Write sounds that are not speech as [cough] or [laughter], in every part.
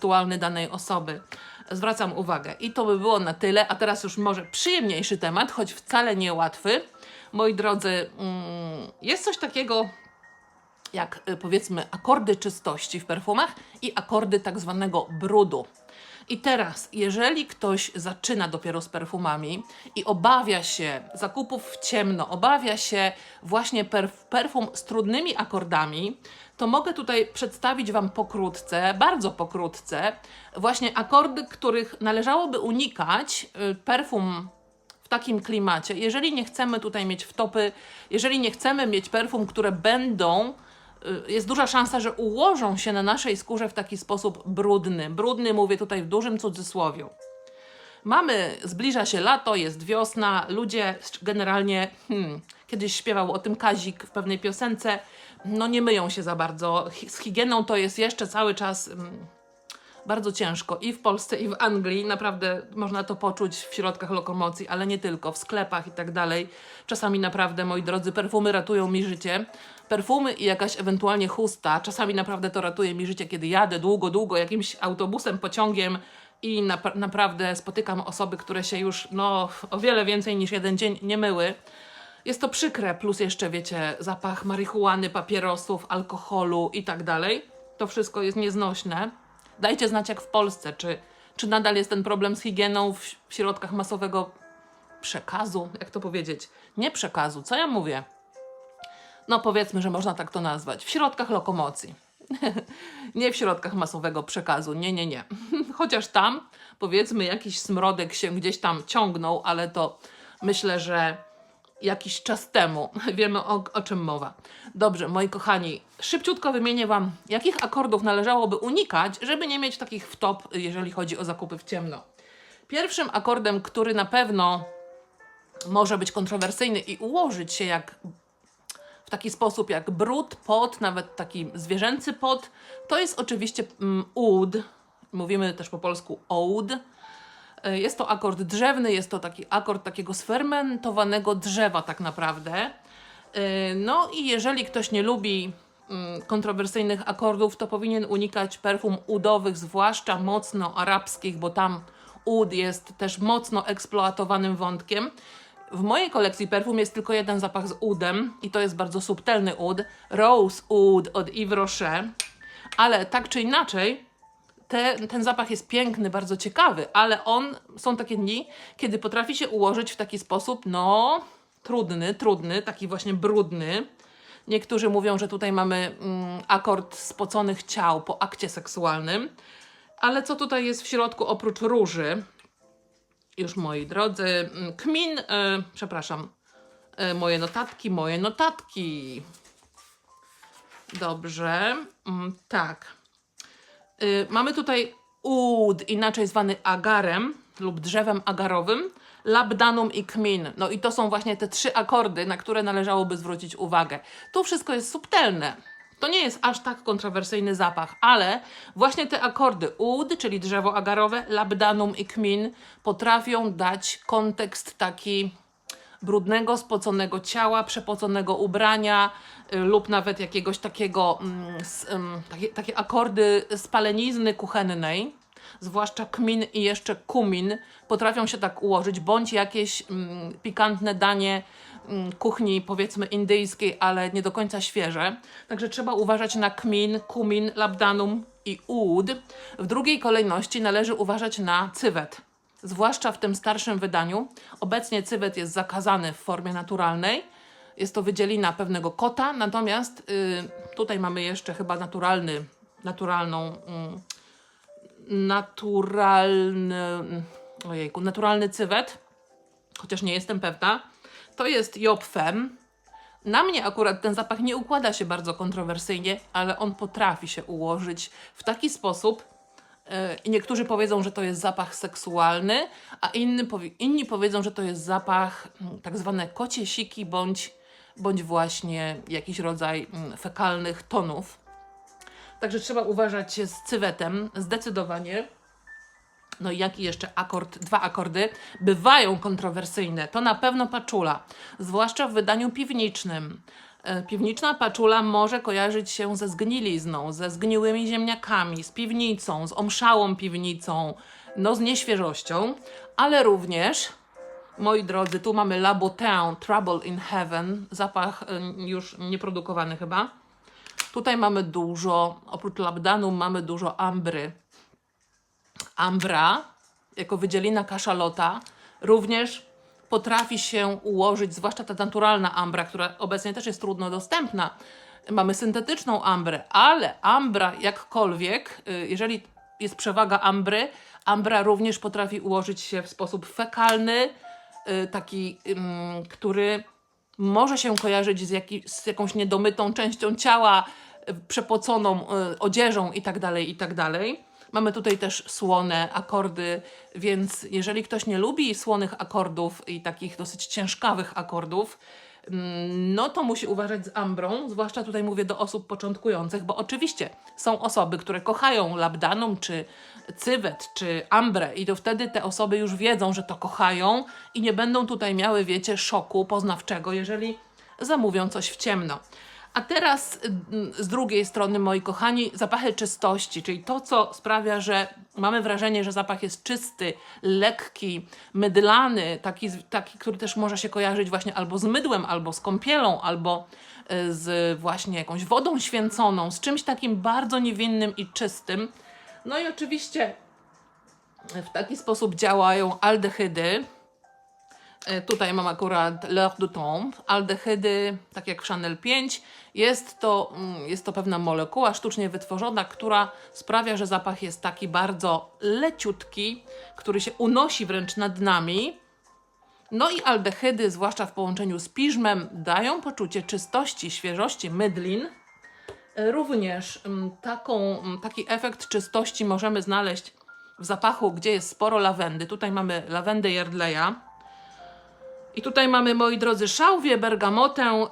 aktualny danej osoby. Zwracam uwagę. I to by było na tyle. A teraz już może przyjemniejszy temat, choć wcale nie łatwy. Moi drodzy, mm, jest coś takiego jak y, powiedzmy akordy czystości w perfumach i akordy tak zwanego brudu. I teraz, jeżeli ktoś zaczyna dopiero z perfumami i obawia się zakupów w ciemno, obawia się właśnie perf perfum z trudnymi akordami, to mogę tutaj przedstawić Wam pokrótce, bardzo pokrótce, właśnie akordy, których należałoby unikać. y, Perfum w takim klimacie. Jeżeli nie chcemy tutaj mieć wtopy, jeżeli nie chcemy mieć perfum, które będą, jest duża szansa, że ułożą się na naszej skórze w taki sposób brudny. Brudny mówię tutaj w dużym cudzysłowiu. Mamy, zbliża się lato, jest wiosna, ludzie generalnie, hmm, kiedyś śpiewał o tym Kazik w pewnej piosence, no nie myją się za bardzo. Z higieną to jest jeszcze cały czas mm, bardzo ciężko i w Polsce, i w Anglii. Naprawdę można to poczuć w środkach lokomocji, ale nie tylko, w sklepach i tak dalej. Czasami naprawdę, moi drodzy, perfumy ratują mi życie. Perfumy i jakaś ewentualnie chusta. Czasami naprawdę to ratuje mi życie, kiedy jadę długo, długo jakimś autobusem, pociągiem i nap- naprawdę spotykam osoby, które się już no, o wiele więcej niż jeden dzień nie myły. Jest to przykre, plus jeszcze wiecie, zapach marihuany, papierosów, alkoholu i tak dalej. To wszystko jest nieznośne. Dajcie znać jak w Polsce, czy, czy nadal jest ten problem z higieną w, w środkach masowego przekazu, jak to powiedzieć? Nie przekazu, co ja mówię? No powiedzmy, że można tak to nazwać. W środkach lokomocji. [laughs] nie w środkach masowego przekazu, nie, nie, nie. [laughs] Chociaż tam, powiedzmy, jakiś smrodek się gdzieś tam ciągnął, ale to myślę, że jakiś czas temu. [laughs] Wiemy o, o czym mowa. Dobrze, moi kochani, szybciutko wymienię Wam, jakich akordów należałoby unikać, żeby nie mieć takich wtop, jeżeli chodzi o zakupy w ciemno. Pierwszym akordem, który na pewno może być kontrowersyjny i ułożyć się jak w taki sposób jak brud, pot, nawet taki zwierzęcy pot, to jest oczywiście mm, oud. Mówimy też po polsku oud. E, Jest to akord drzewny, jest to taki akord takiego sfermentowanego drzewa tak naprawdę. E, No i jeżeli ktoś nie lubi mm, kontrowersyjnych akordów, to powinien unikać perfum udowych, zwłaszcza mocno arabskich, bo tam ud jest też mocno eksploatowanym wątkiem. W mojej kolekcji perfum jest tylko jeden zapach z udem i to jest bardzo subtelny ud, Rose Oud od Yves Rocher, ale tak czy inaczej te, ten zapach jest piękny, bardzo ciekawy, ale on, są takie dni, kiedy potrafi się ułożyć w taki sposób, no, trudny, trudny, taki właśnie brudny. Niektórzy mówią, że tutaj mamy mm, akord spoconych ciał po akcie seksualnym, ale co tutaj jest w środku oprócz róży? Już moi drodzy, mm, kmin, e, przepraszam, e, moje notatki, moje notatki. Dobrze, mm, tak. Y, mamy tutaj ud, inaczej zwany agarem lub drzewem agarowym, labdanum i kmin. No i to są właśnie te trzy akordy, na które należałoby zwrócić uwagę. Tu wszystko jest subtelne. To nie jest aż tak kontrowersyjny zapach, ale właśnie te akordy ud, czyli drzewo agarowe, labdanum i kmin potrafią dać kontekst taki brudnego, spoconego ciała, przepoconego ubrania lub nawet jakiegoś takiego, mm, takie, takie akordy spalenizny kuchennej, zwłaszcza kmin i jeszcze kumin, potrafią się tak ułożyć, bądź jakieś mm, pikantne danie mm, kuchni powiedzmy indyjskiej, ale nie do końca świeże. Także trzeba uważać na kmin, kumin, labdanum i ud. W drugiej kolejności należy uważać na cywet zwłaszcza w tym starszym wydaniu. Obecnie cywet jest zakazany w formie naturalnej. Jest to wydzielina pewnego kota, natomiast y, tutaj mamy jeszcze chyba naturalny, naturalną, mm, naturalny, ojejku, naturalny cywet, chociaż nie jestem pewna. To jest Job Fem. Na mnie akurat ten zapach nie układa się bardzo kontrowersyjnie, ale on potrafi się ułożyć w taki sposób, E, I niektórzy powiedzą, że to jest zapach seksualny, a inny powi- inni powiedzą, że to jest zapach mm, tak zwane kocie siki bądź, bądź właśnie jakiś rodzaj mm, fekalnych tonów. Także trzeba uważać się z cywetem zdecydowanie. No i jaki jeszcze akord, dwa akordy bywają kontrowersyjne. To na pewno paczula, zwłaszcza w wydaniu piwniczym. E, Piwniczna paczula może kojarzyć się ze zgnilizną, ze zgniłymi ziemniakami, z piwnicą, z omszałą piwnicą, no z nieświeżością, ale również, moi drodzy, tu mamy La Botin Trouble in Heaven, zapach e, już nieprodukowany chyba. Tutaj mamy dużo, oprócz labdanum mamy dużo ambry. Ambra, jako wydzielina kaszalota, również potrafi się ułożyć, zwłaszcza ta naturalna ambra, która obecnie też jest trudno dostępna. Mamy syntetyczną ambrę, ale ambra jakkolwiek, y, jeżeli jest przewaga ambry, ambra również potrafi ułożyć się w sposób fekalny, y, taki, ym, który może się kojarzyć z, jaki, z jakąś niedomytą częścią ciała, y, przepoconą y, odzieżą itd., itd. Mamy tutaj też słone akordy, więc jeżeli ktoś nie lubi słonych akordów i takich dosyć ciężkawych akordów, no to musi uważać z ambrą, zwłaszcza tutaj mówię do osób początkujących, bo oczywiście są osoby, które kochają labdanum, czy cywet, czy ambrę i to wtedy te osoby już wiedzą, że to kochają i nie będą tutaj miały, wiecie, szoku poznawczego, jeżeli zamówią coś w ciemno. A teraz mm, z drugiej strony, moi kochani, zapachy czystości, czyli to, co sprawia, że mamy wrażenie, że zapach jest czysty, lekki, mydlany, taki, taki który też może się kojarzyć właśnie albo z mydłem, albo z kąpielą, albo y, z właśnie jakąś wodą święconą, z czymś takim bardzo niewinnym i czystym. No i oczywiście w taki sposób działają aldehydy. E, Tutaj mam akurat L'Heure du Temps. Aldehydy, tak jak w Chanel 5, jest to, mm, jest to pewna molekuła sztucznie wytworzona, która sprawia, że zapach jest taki bardzo leciutki, który się unosi wręcz nad nami. No i aldehydy, zwłaszcza w połączeniu z piżmem, dają poczucie czystości, świeżości, mydlin. E, Również mm, taką, mm, taki efekt czystości możemy znaleźć w zapachu, gdzie jest sporo lawendy. Tutaj mamy lawendę Yardleya. I tutaj mamy, moi drodzy, szałwię, bergamotę,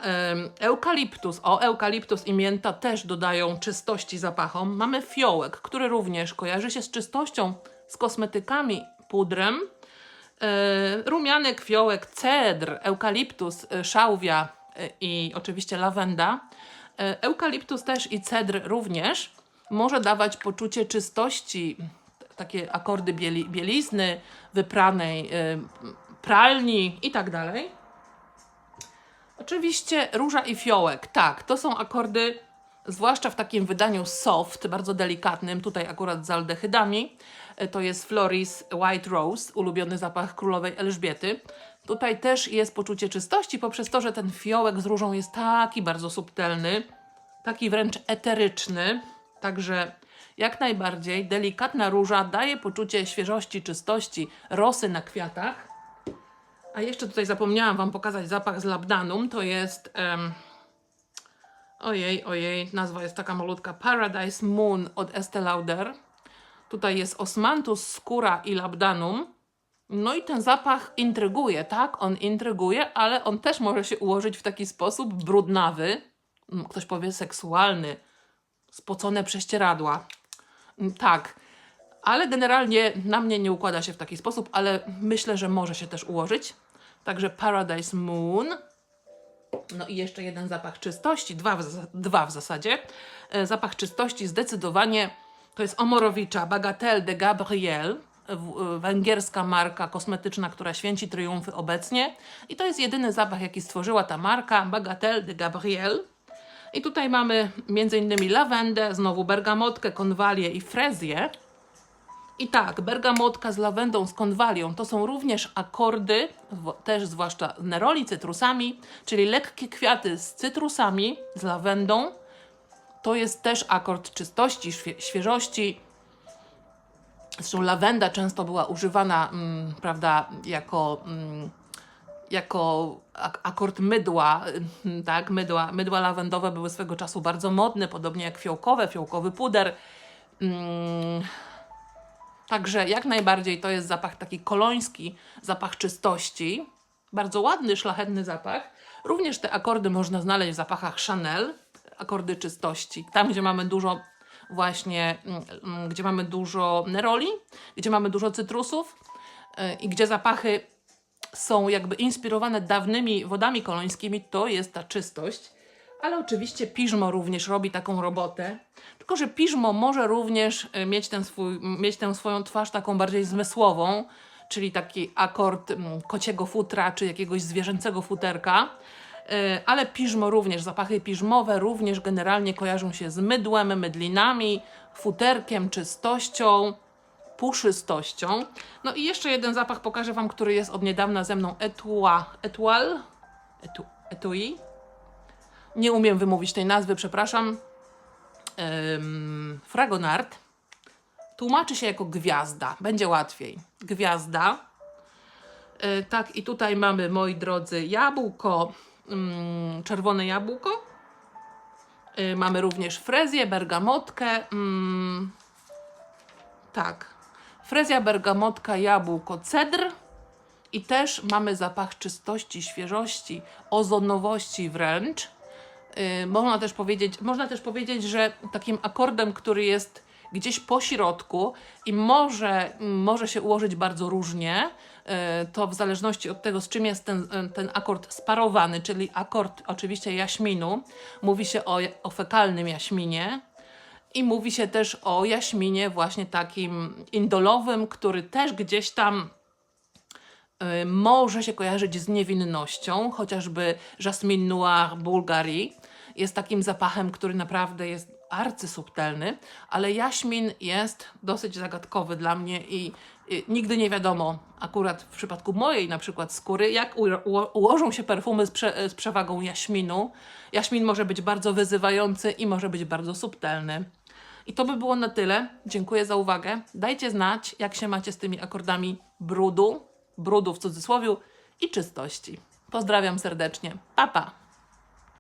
eukaliptus. O, eukaliptus i mięta też dodają czystości zapachom. Mamy fiołek, który również kojarzy się z czystością, z kosmetykami, pudrem. E, rumianek, fiołek, cedr, eukaliptus, e, szałwia e, i oczywiście lawenda. Eukaliptus też i cedr również może dawać poczucie czystości, takie akordy bieli, bielizny, wypranej pralni i tak dalej. Oczywiście róża i fiołek, tak, to są akordy, zwłaszcza w takim wydaniu soft, bardzo delikatnym, tutaj akurat z aldehydami. E, To jest Floris White Rose, ulubiony zapach królowej Elżbiety. Tutaj też jest poczucie czystości poprzez to, że ten fiołek z różą jest taki bardzo subtelny, taki wręcz eteryczny. Także jak najbardziej delikatna róża daje poczucie świeżości, czystości, rosy na kwiatach. A jeszcze tutaj zapomniałam Wam pokazać zapach z labdanum. To jest. em, ojej, ojej, nazwa jest taka malutka. Paradise Moon od Estee Lauder. Tutaj jest osmantus, skóra i labdanum. No i ten zapach intryguje, tak? On intryguje, ale on też może się ułożyć w taki sposób brudnawy. Mm, Ktoś powie seksualny. Spocone prześcieradła. Mm, Tak. Ale generalnie na mnie nie układa się w taki sposób, ale myślę, że może się też ułożyć. Także Paradise Moon. No i jeszcze jeden zapach czystości, dwa w, dwa w zasadzie. E, Zapach czystości zdecydowanie to jest Omorowicza Bagatelle de Gabriel, e, węgierska marka kosmetyczna, która święci triumfy obecnie. I to jest jedyny zapach, jaki stworzyła ta marka, Bagatelle de Gabriel. I tutaj mamy m.in. lawendę, znowu bergamotkę, konwalię i frezję. I tak, bergamotka z lawendą, z konwalią to są również akordy, też zwłaszcza neroli, cytrusami, czyli lekkie kwiaty z cytrusami, z lawendą. To jest też akord czystości, świe- świeżości. Zresztą lawenda często była używana, mm, prawda, jako, mm, jako ak- akord mydła, [laughs] tak, mydła, mydła lawendowe były swego czasu bardzo modne, podobnie jak fiołkowe, fiołkowy puder. Mm, Także jak najbardziej to jest zapach taki koloński, zapach czystości. Bardzo ładny, szlachetny zapach. Również te akordy można znaleźć w zapachach Chanel, akordy czystości. Tam, gdzie mamy dużo właśnie, mm, gdzie mamy dużo neroli, gdzie mamy dużo cytrusów y, i gdzie zapachy są jakby inspirowane dawnymi wodami kolońskimi, to jest ta czystość. Ale oczywiście piżmo również robi taką robotę. Tylko, że piżmo może również y, mieć, ten swój, mieć tę swoją twarz taką bardziej zmysłową, czyli taki akord kociego futra czy jakiegoś zwierzęcego futerka. Y, Ale piżmo również, zapachy piżmowe również generalnie kojarzą się z mydłem, mydlinami, futerkiem, czystością, puszystością. No i jeszcze jeden zapach pokażę Wam, który jest od niedawna ze mną. Etua, etual, etu, etui. Nie umiem wymówić tej nazwy, przepraszam. Ym, Fragonard. Tłumaczy się jako gwiazda. Będzie łatwiej. Gwiazda. Y, tak, i tutaj mamy, moi drodzy, jabłko, ym, czerwone jabłko. Y, mamy również frezję, bergamotkę. ym, tak. Frezja, bergamotka, jabłko, cedr. I też mamy zapach czystości, świeżości, ozonowości wręcz. Yy, można, też powiedzieć, można też powiedzieć, że takim akordem, który jest gdzieś po środku i może, może się ułożyć bardzo różnie, yy, to w zależności od tego, z czym jest ten, ten akord sparowany, czyli akord oczywiście jaśminu. Mówi się o, o fekalnym jaśminie, i mówi się też o jaśminie właśnie takim indolowym, który też gdzieś tam y, może się kojarzyć z niewinnością, chociażby Jasmine Noir Bulgari jest takim zapachem, który naprawdę jest arcysubtelny, ale jaśmin jest dosyć zagadkowy dla mnie i y, nigdy nie wiadomo, akurat w przypadku mojej na przykład skóry, jak uło- uło- ułożą się perfumy z, prze, z przewagą jaśminu. Jaśmin może być bardzo wyzywający i może być bardzo subtelny. I to by było na tyle. Dziękuję za uwagę. Dajcie znać, jak się macie z tymi akordami brudu, brudu w cudzysłowie i czystości. Pozdrawiam serdecznie. Pa, pa!